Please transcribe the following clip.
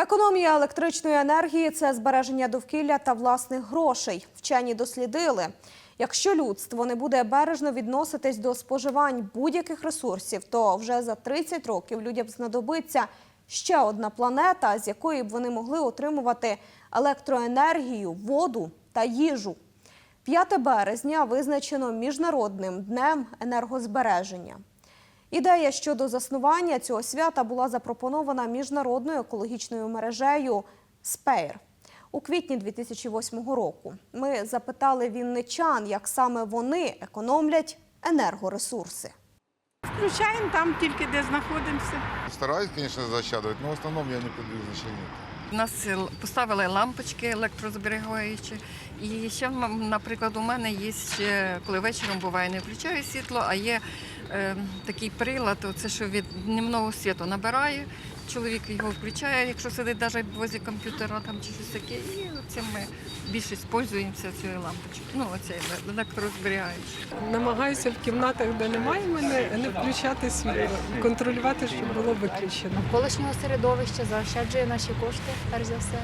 Економія електричної енергії це збереження довкілля та власних грошей. Вчені дослідили. Якщо людство не буде бережно відноситись до споживань будь-яких ресурсів, то вже за 30 років людям знадобиться ще одна планета, з якої б вони могли отримувати електроенергію, воду та їжу. 5 березня визначено міжнародним днем енергозбереження. Ідея щодо заснування цього свята була запропонована міжнародною екологічною мережею «Спейр» у квітні 2008 року. Ми запитали вінничан, як саме вони економлять енергоресурси. Включаємо там тільки де знаходимося. Стараюсь, звісно, заощадувати, але в основному я не придаю значения. У нас поставили лампочки електрозберігаючі. І ще, наприклад, у мене є ще, коли вечором буває, не включаю світло, а є е, такий прилад, це що від дневного світу набирає. Чоловік його включає, якщо сидить навіть возі комп'ютера там чи щось таке. І цим ми більше пользуємося цією лампочкою. Ну, оцей електрозберігаючий. Намагаюся в кімнатах, де немає мене, не включати світло, контролювати, щоб було виключено. Колишнього середовища, заощаджує наші кошти, перш за все.